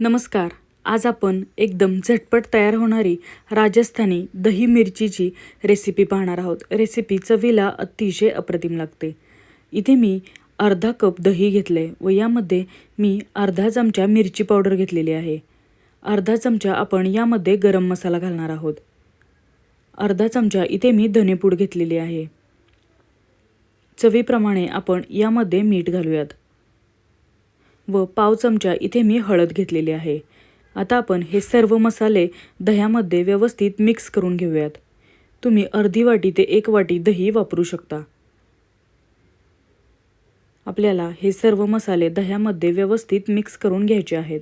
नमस्कार. आज आपण एकदम झटपट तयार होणारी राजस्थानी दही मिरचीची रेसिपी पाहणार आहोत. रेसिपी चवीला अतिशय अप्रतिम लागते. इथे मी अर्धा कप दही घेतले व यामध्ये मी अर्धा चमचा मिरची पावडर घेतलेली आहे. अर्धा चमचा आपण यामध्ये गरम मसाला घालणार आहोत. अर्धा चमचा इथे मी धनेपूड घेतलेली आहे. चवीप्रमाणे आपण यामध्ये मीठ घालूयात. व पाव चमचा इथे मी हळद घेतलेली आहे. आता आपण हे सर्व मसाले दह्यामध्ये व्यवस्थित मिक्स करून घेऊयात. तुम्ही अर्धी वाटी ते एक वाटी दही वापरू शकता. आपल्याला हे सर्व मसाले दह्यामध्ये व्यवस्थित मिक्स करून घ्यायचे आहेत.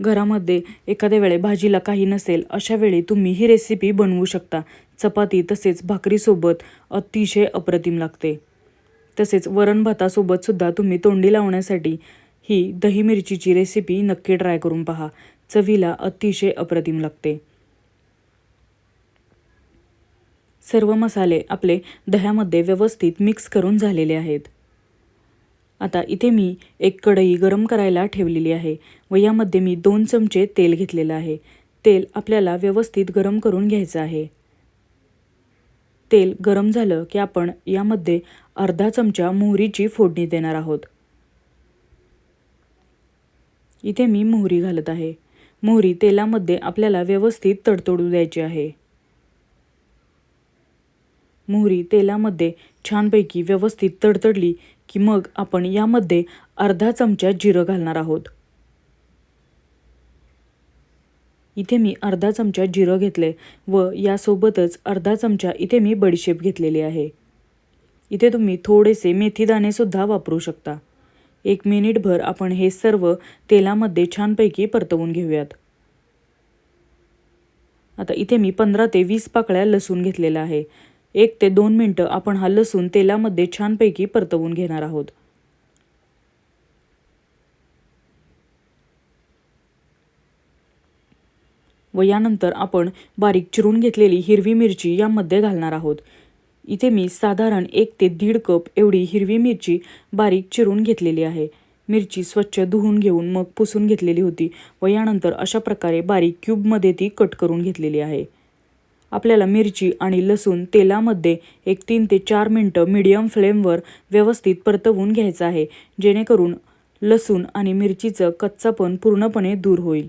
घरामध्ये एखाद्या वेळे भाजीला काही नसेल अशा वेळी तुम्ही ही रेसिपी बनवू शकता. चपाती तसेच भाकरीसोबत अतिशय अप्रतिम लागते. तसेच वरण भातासोबत सुद्धा तुम्ही तोंडी लावण्यासाठी ही दही मिरचीची रेसिपी नक्की ट्राय करून पहा. चवीला अतिशय अप्रतिम लागते. सर्व मसाले आपले दह्यामध्ये व्यवस्थित मिक्स करून झालेले आहेत. आता इथे मी एक कढई गरम करायला ठेवलेली आहे व यामध्ये मी दोन चमचे तेल घेतलेलं आहे. तेल आपल्याला व्यवस्थित गरम करून घ्यायचं आहे. तेल गरम झालं की आपण यामध्ये अर्धा चमचा मोहरीची फोडणी देणार आहोत. इथे मी मोहरी घालत आहे. मोहरी तेलामध्ये आपल्याला व्यवस्थित तडतडू द्यायची आहे. मोहरी तेलामध्ये छानपैकी व्यवस्थित तडतडली की मग आपण यामध्ये अर्धा चमचा जिरं घालणार आहोत. इथे मी अर्धा चमचा जिरं घेतले व यासोबतच अर्धा चमचा इथे मी बडीशेप घेतलेली आहे. इथे तुम्ही थोडेसे मेथीदाणेसुद्धा वापरू शकता. एक मिनिटभर आपण हे सर्व तेलामध्ये छानपैकी परतवून घेऊयात. आता इथे मी पंधरा ते वीस पाकळ्या लसूण घेतलेला आहे. एक ते दोन मिनटं आपण हा लसूण तेलामध्ये छानपैकी परतवून घेणार आहोत. व यानंतर आपण बारीक चिरून घेतलेली हिरवी मिरची यामध्ये घालणार आहोत. इथे मी साधारण एक ते दीड कप एवढी हिरवी मिरची बारीक चिरून घेतलेली आहे. मिरची स्वच्छ धुवून घेऊन मग पुसून घेतलेली होती व यानंतर अशा प्रकारे बारीक क्यूबमध्ये ती कट करून घेतलेली आहे. आपल्याला मिरची आणि लसूण तेलामध्ये एक तीन ते चार मिनटं मीडियम फ्लेमवर व्यवस्थित परतवून घ्यायचं आहे जेणेकरून लसूण आणि मिरचीचं कच्चापण पूर्णपणे दूर होईल.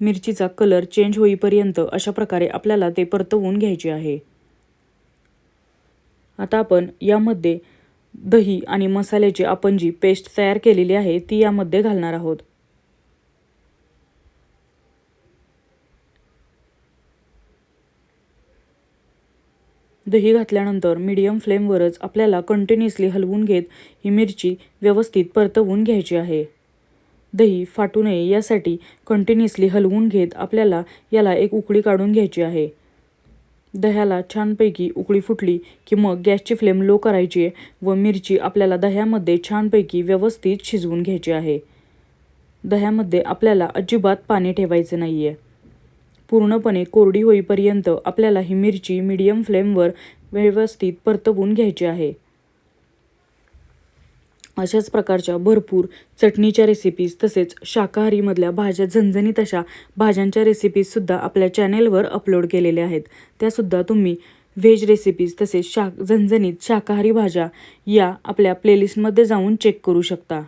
मिरचीचा कलर चेंज होईपर्यंत अशा प्रकारे आपल्याला ते परतवून घ्यायचे आहे. आता आपण यामध्ये दही आणि मसाल्याची आपण जी पेस्ट तयार केलेली आहे ती यामध्ये घालणार आहोत. दही घातल्यानंतर मीडियम फ्लेमवरच आपल्याला कंटिन्युअसली हलवून घेत ही मिरची व्यवस्थित परतवून घ्यायची आहे. दही फाटू नये यासाठी कंटिन्युअसली हलवून घेत आपल्याला याला एक उकळी काढून घ्यायची आहे. दह्याला छानपैकी उकळी फुटली की मग गॅसची फ्लेम लो करायची आहे व मिरची आपल्याला दह्यामध्ये छानपैकी व्यवस्थित शिजवून घ्यायची आहे. दह्यामध्ये आपल्याला अजिबात पाणी ठेवायचं नाही आहे पूर्णपणे कोरडी होईपर्यंत आपल्याला ही मिरची मीडियम फ्लेमवर व्यवस्थित परतवून घ्यायची आहे. अशाच प्रकारच्या भरपूर चटणीच्या रेसिपीज तसेच शाकाहारीमधल्या भाज्या झणझणीत अशा भाज्यांच्या रेसिपीजसुद्धा आपल्या चॅनेलवर अपलोड केलेल्या आहेत. त्यासुद्धा तुम्ही व्हेज रेसिपीज तसेच शाक झणझणीत शाकाहारी भाज्या या आपल्या प्लेलिस्टमध्ये जाऊन चेक करू शकता.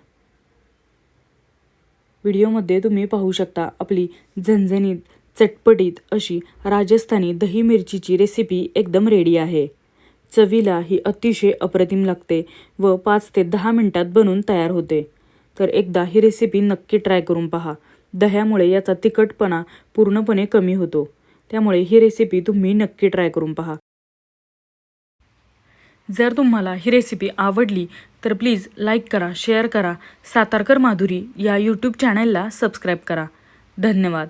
व्हिडिओमध्ये तुम्ही पाहू शकता आपली झणझणीत चटपटीत अशी राजस्थानी दही मिरचीची रेसिपी एकदम रेडी आहे. चवीला ही अतिशय अप्रतिम लागते व पाच ते दहा मिनटात बनून तयार होते. तर एकदा ही रेसिपी नक्की ट्राय करून पहा. दह्यामुळे याचा तिखटपणा पूर्णपणे कमी होतो. त्यामुळे ही रेसिपी तुम्ही नक्की ट्राय करून पहा. जर तुम्हाला ही रेसिपी आवडली तर प्लीज लाईक करा शेअर करा. सातारकर माधुरी या यूट्यूब चॅनलला सबस्क्राईब करा. धन्यवाद.